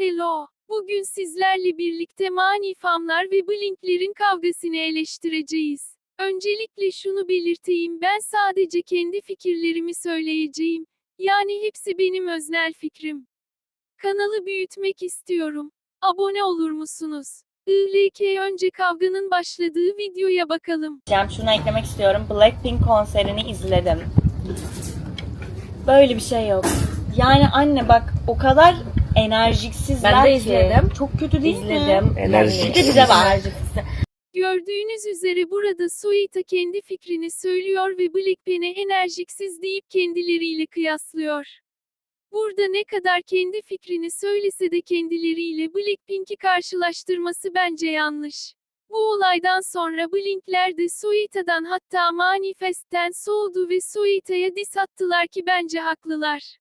Hello. Bugün sizlerle birlikte Mani Famlar ve Blink'lerin kavgasını eleştireceğiz. Öncelikle şunu belirteyim ben sadece kendi fikirlerimi söyleyeceğim. Yani hepsi benim öznel fikrim. Kanalı büyütmek istiyorum. Abone olur musunuz? ILK önce kavganın başladığı videoya bakalım. Şunu eklemek istiyorum. Blackpink konserini izledim. Böyle bir şey yok. Yani anne bak o kadar enerjiksizler Ben de ki. izledim. Çok kötü değil mi? İzledim. Enerjik. Bir de bize var. Enerjiksiz. Gördüğünüz üzere burada Suita kendi fikrini söylüyor ve Blackpink'e enerjiksiz deyip kendileriyle kıyaslıyor. Burada ne kadar kendi fikrini söylese de kendileriyle Blackpink'i karşılaştırması bence yanlış. Bu olaydan sonra Blink'ler de Suita'dan hatta Manifest'ten soğudu ve Suita'ya diss attılar ki bence haklılar.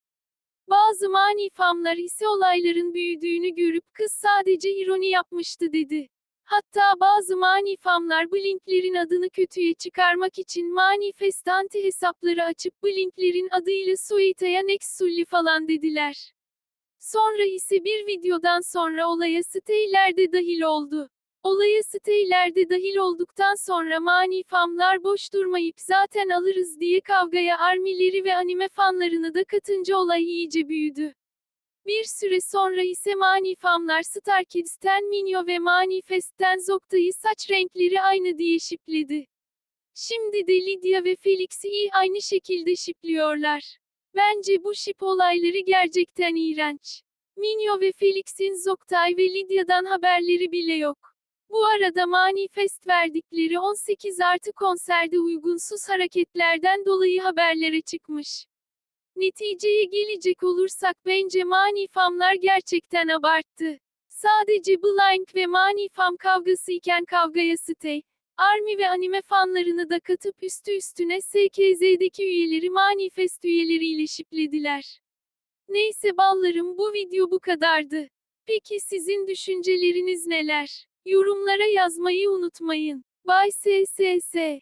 Bazı mani famlar ise olayların büyüdüğünü görüp kız sadece ironi yapmıştı dedi. Hatta bazı mani famlar Blink'lerin adını kötüye çıkarmak için manifest anti hesapları açıp Blink'lerin adıyla Suita'ya Nexulli falan dediler. Sonra ise bir videodan sonra olaya Steyler de dahil oldu. Olaya Steyler de dahil olduktan sonra mani famlar boş durmayıp zaten alırız diye kavgaya armileri ve anime fanlarını da katınca olay iyice büyüdü. Bir süre sonra ise Mani Famlar Star Kids'ten Minyo ve Manifest'ten Zokta'yı saç renkleri aynı diye şipledi. Şimdi de Lydia ve Felix'i iyi aynı şekilde şipliyorlar. Bence bu şip olayları gerçekten iğrenç. Minyo ve Felix'in Zoktay ve Lydia'dan haberleri bile yok. Bu arada Manifest verdikleri 18 artı konserde uygunsuz hareketlerden dolayı haberlere çıkmış. Neticeye gelecek olursak bence Mani Famlar gerçekten abarttı. Sadece Blank ve Mani Fam kavgası iken kavgaya Stay, Army ve anime fanlarını da katıp üstü üstüne SKZ'deki üyeleri Manifest üyeleriyle şiplediler. Neyse ballarım bu video bu kadardı. Peki sizin düşünceleriniz neler? Yorumlara yazmayı unutmayın. Bye SSS.